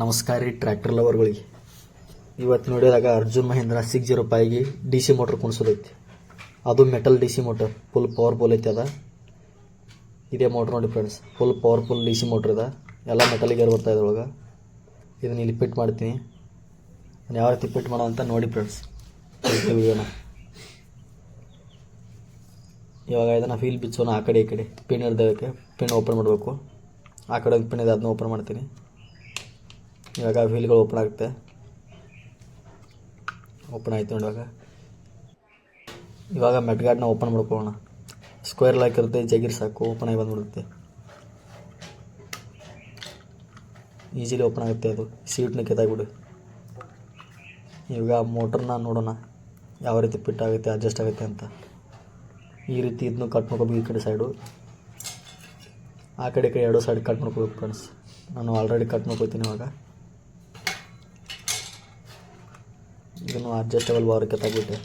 ನಮಸ್ಕಾರ ರೀ ಟ್ರ್ಯಾಕ್ಟರ್ ಲವರ್ಗಳಿಗೆ ಇವತ್ತು ನೋಡಿದಾಗ ಅರ್ಜುನ್ ಮಹೇಂದ್ರ ಸಿಕ್ಸ್ ಜೀರೋ ಫೈವ್ಗೆ ಡಿ ಸಿ ಮೋಟ್ರ್ ಕುಣಿಸೋದೈತಿ. ಅದು metal D C motor full powerful ಐತಿ ಅದ. ಇದೇ ಮೋಟ್ರ್ ನೋಡಿ friends full powerful D C motor ಇದೆ ಎಲ್ಲ ಮೆಟಲ್ ಗೇರ್ ಬರ್ತಾ ಒಳಗೆ. ಇದನ್ನ ಇಲ್ಲಿ ಫಿಟ್ ಮಾಡ್ತೀನಿ. ಯಾವ ರೀತಿ ಫಿಟ್ ಮಾಡೋ ಅಂತ ನೋಡಿ ಫ್ರೆಂಡ್ಸ್ ಇವಾಗ ಇದನ್ನು ಫೀಲ್ ಬಿಚ್ಚೋಣ ಆ ಕಡೆ ಈ ಕಡೆ. ಪಿನ್ ಇರ್ದಕ್ಕೆ ಪಿನ್ ಓಪನ್ ಮಾಡಬೇಕು. ಆ ಕಡೆ ಪಿನ್ ಇದೆ, ಅದನ್ನ ಓಪನ್ ಮಾಡ್ತೀನಿ. ಇವಾಗ ವೀಲ್ಗಳು ಓಪನ್ ಆಗುತ್ತೆ. ಓಪನ್ ಆಯಿತು ಇವಾಗ. ಇವಾಗ ಮೆಟ್ಗಾರ್ಡ್ನ ಓಪನ್ ಮಾಡ್ಕೊಳ್ಳೋಣ. ಸ್ಕ್ವೇರ್ ಲಾಕ್ ಇರುತ್ತೆ, ಜಗಿರ್ ಸಾಕು ಓಪನ್ ಆಗಿ ಬಂದ್ಬಿಡುತ್ತೆ. ಈಸಿಲಿ ಓಪನ್ ಆಗುತ್ತೆ ಅದು. ಸೀಟ್ನ ಕೆತ್ತಾಗ್ಬಿಡು ಇವಾಗ ಮೋಟ್ರನ್ನ ನೋಡೋಣ. ಯಾವ ರೀತಿ ಫಿಟ್ ಆಗುತ್ತೆ ಅಡ್ಜಸ್ಟ್ ಆಗುತ್ತೆ ಅಂತ. ಈ ರೀತಿ ಇದನ್ನು ಕಟ್ ಮಾಡ್ಕೋಬೇಕು ಈ ಕಡೆ ಸೈಡು ಆ ಕಡೆ ಈ ಕಡೆ ಎರಡು ಸೈಡ್ ಕಟ್ ಮಾಡ್ಕೊಬೇಕು ಫ್ರೆಂಡ್ಸ್ ನಾನು ಆಲ್ರೆಡಿ ಕಟ್ ಮಾಡ್ಕೊತೀನಿ ಇವಾಗ. ಇದನ್ನು ಅಡ್ಜಸ್ಟಬಲ್ ಬಾರ್ ಕೆತ್ತಾಕ್ಬಿಟ್ಟೆ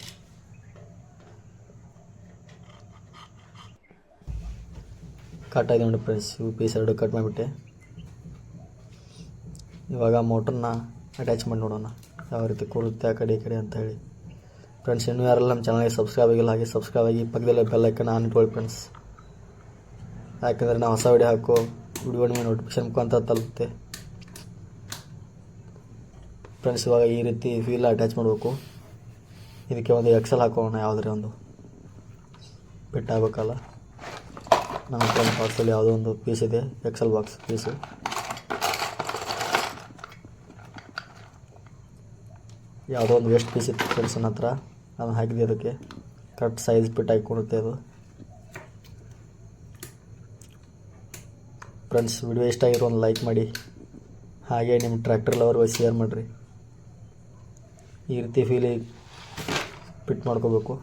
ಕಟ್ ಆಗಿದೆ ನೋಡಿ ಫ್ರೆಂಡ್ಸ್ ಯು ಪೀಸ್ ಎರಡು ಕಟ್ ಮಾಡಿಬಿಟ್ಟೆ. ಇವಾಗ ಮೋಟ್ರನ್ನ ಅಟ್ಯಾಚ್ ಮಾಡಿ ನೋಡೋಣ, ಯಾವ ರೀತಿ ಕೂರುತ್ತೆ ಆ ಕಡೆ ಈ ಕಡೆ ಅಂತ ಹೇಳಿ. ಫ್ರೆಂಡ್ಸ್ ಇನ್ನೂ ಯಾರೆಲ್ಲ ನಮ್ಮ ಚಾನಲ್ಗೆ ಸಬ್ಸ್ಕ್ರೈಬ್ ಆಗಿಲ್ಲ, ಹಾಗೆ ಸಬ್ಸ್ಕ್ರೈಬ್ ಆಗಿ ಪಕ್ಕದಲ್ಲೇ ಬೆಲ್ ಐಕನ್ ಆನ್ ಇಟ್ಕೊಳ್ಳಿ ಫ್ರೆಂಡ್ಸ್ ಯಾಕಂದರೆ ನಾವು ಹೊಸ ವಿಡಿಯೋ ಹಾಕೋ ವಿಡಿಯೋ ನೋಟಿಫಿಕೇಶನ್ ಮುಖಾಂತರ ತಲುಪುತ್ತೆ ಫ್ರೆಂಡ್ಸ್ ಇವಾಗ ಈ ರೀತಿ ಫೀಲ್ ಅಟ್ಯಾಚ್ ಮಾಡಬೇಕು. ಇದಕ್ಕೆ ಒಂದು ಎಕ್ಸಲ್ ಹಾಕೋಣ ಯಾವುದೇ ಒಂದು. ಬಿಟ್ಟು ಆಗಬೇಕಲ್ಲ. ನಮ್ಮ ಫ್ರೆಂಡ್ ಬಾಕ್ಸಲ್ಲಿ ಯಾವುದೋ ಒಂದು ಪೀಸ್ ಇದೆ ಎಕ್ಸಲ್ ಬಾಕ್ಸ್ ಪೀಸು ಯಾವುದೋ ಒಂದು ವೇಸ್ಟ್ ಪೀಸ್ ಇತ್ತು ಫ್ರೆಂಡ್ಸ್ ನನ್ನ ಹತ್ರ. ನಾನು ಹಾಕಿದೆ ಅದಕ್ಕೆ. ಕರೆಕ್ಟ್ ಸೈಜ್ ಫಿಟ್ ಹಾಕಿಕೊಡುತ್ತೆ ಅದು. ಫ್ರೆಂಡ್ಸ್ ವಿಡಿಯೋ ಇಷ್ಟ ಆಗಿರೋ ಒಂದು ಲೈಕ್ ಮಾಡಿ. ಹಾಗೆ ನಿಮ್ಮ ಟ್ರ್ಯಾಕ್ಟರ್ ಲವರ್ ಶೇರ್ ಮಾಡಿರಿ. ಈ ರೀತಿ ಫೀಲಿ ಫಿಟ್ ಮಾಡ್ಕೋಬೇಕು.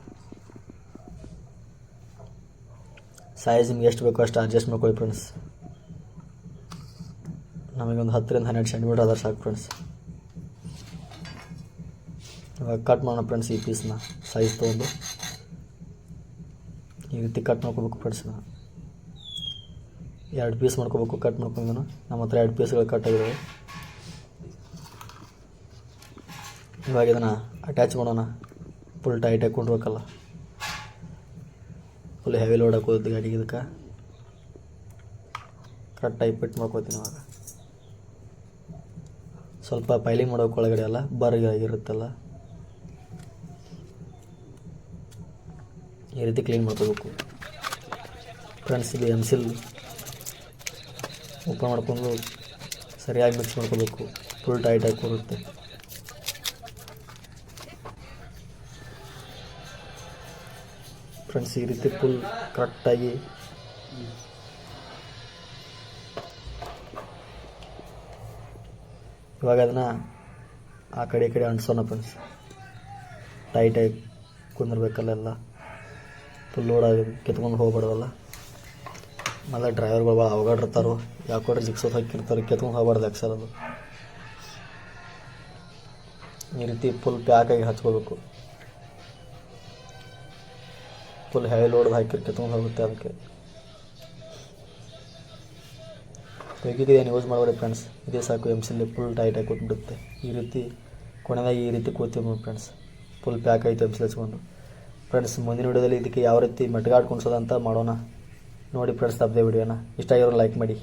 ಸೈಜ್ ನಿಮ್ಗೆ ಎಷ್ಟು ಬೇಕೋ ಅಷ್ಟು ಅಡ್ಜಸ್ಟ್ ಮಾಡ್ಕೊಳ್ಳಿ ಫ್ರೆಂಡ್ಸ್ ನಮಗೊಂದು ಹತ್ತರಿಂದ ಹನ್ನೆರಡು ಸೆಂಟಿಮೀಟರ್ ಆದ್ರೆ ಸಾಕು ಫ್ರೆಂಡ್ಸ್ ಇವಾಗ ಕಟ್ ಮಾಡೋಣ ಫ್ರೆಂಡ್ಸ್ ಈ ಪೀಸ್ನ ಸೈಜ್ ತೊಗೊಂಡು. ಈ ರೀತಿ ಕಟ್ ಮಾಡ್ಕೋಬೇಕು ಫ್ರೆಂಡ್ಸ್ನ ಎರಡು ಪೀಸ್ ಮಾಡ್ಕೋಬೇಕು ಕಟ್ ಮಾಡ್ಕೊಂಡು ನಮ್ಮ ಹತ್ರ ಎರಡು ಪೀಸ್ಗಳು ಕಟ್ ಆಗಿದ್ದಾವೆ ಇವಾಗ ಇದನ್ನು ಅಟ್ಯಾಚ್ ಮಾಡೋಣ. ಫುಲ್ ಟೈಟ್ ಹಾಕ್ಕೊಂಡಿರ್ಬೇಕಲ್ಲ ಫುಲ್ ಹೆವಿ ಲೋಡ್ ಹಾಕೋದು ಗಾಡಿಗೆ ಇದಕ್ಕೆ. ಕರೆಕ್ಟಾಗಿ ಫಿಟ್ ಮಾಡ್ಕೋತೀನಿ ಇವಾಗ. ಸ್ವಲ್ಪ ಪೈಲಿಂಗ್ ಮಾಡೋಕೆ ಒಳಗಡೆ ಎಲ್ಲ ಬರಗಾಗಿರುತ್ತಲ್ಲ ಈ ರೀತಿ ಕ್ಲೀನ್ ಮಾಡ್ಕೋಬೇಕು. ಫ್ರೆಂಡ್ಸ್ ಇದು ಎಮ್ಸಿಲ್ ಓಪನ್ ಮಾಡ್ಕೊಂಡು ಸರಿಯಾಗಿ ಮಿಕ್ಸ್ ಮಾಡ್ಕೋಬೇಕು. ಫುಲ್ ಟೈಟ್ ಕೂರುತ್ತೆ ಫ್ರೆಂಡ್ಸ್ ಈ ರೀತಿ ಫುಲ್ ಕರೆಕ್ಟಾಗಿ ಇವಾಗ ಅದನ್ನ ಆ ಕಡೆ ಕಡೆ ಅಂಟಿಸೋಣ ಫ್ರೆಂಡ್ಸ್ ಟೈಟಾಗಿ ಕುಂದಿರ್ಬೇಕಲ್ಲೆಲ್ಲ. ಫುಲ್ ಲೋಡ್ ಆಗಿ ಕೆತ್ಕೊಂಡು ಹೋಗ್ಬಾರ್ದಲ್ಲ. ಆಮೇಲೆ ಡ್ರೈವರ್ಗಳು ಭಾಳ ಅವಘಡಿರ್ತಾರೋ ಯಾಕೋಡ್ರೆ ಜಿಕ್ಸೋದು ಹಾಕಿರ್ತಾರೆ ಕೆತ್ಕೊಂಡು ಹೋಗ್ಬಾರ್ದು ಅಕ್ಷರ ಅದು. ಈ ರೀತಿ ಫುಲ್ ಪ್ಯಾಕಾಗಿ ಹಚ್ಕೋಬೇಕು. ಫುಲ್ ಹೆವಿ ಲೋಡ್ ಹಾಕಿ ತೊಗೊಂಡು ಹೋಗುತ್ತೆ ಅದಕ್ಕೆ. ಏನು ಯೂಸ್ ಮಾಡಬೇಡಿ ಫ್ರೆಂಡ್ಸ್ ಇದೇ ಸಾಕು ಎಂ ಸಿಲಿ ಫುಲ್ ಟೈಟಾಗಿ ಕೂತ್ಬಿಡುತ್ತೆ ಈ ರೀತಿ ಕೊನೆದಾಗ ಈ ರೀತಿ ಕೂತೀವಿ ನೋಡಿ ಫ್ರೆಂಡ್ಸ್ ಫುಲ್ ಪ್ಯಾಕ್ ಆಯ್ತು ಎಂ ಸಿಲ್ ಹಚ್ಕೊಂಡು. ಫ್ರೆಂಡ್ಸ್ ಮುಂದಿನ ವಿಡಿಯೋದಲ್ಲಿ ಇದಕ್ಕೆ ಯಾವ ರೀತಿ ಮೆಟ್ಗಾಡ್ ಕುಣಿಸೋದಂತ ಮಾಡೋಣ. ನೋಡಿ ಫ್ರೆಂಡ್ಸ್ ತಪ್ಪದೆ ವಿಡಿಯೋನ. ಇಷ್ಟ ಆಗಿರೋ ಲೈಕ್ ಮಾಡಿ.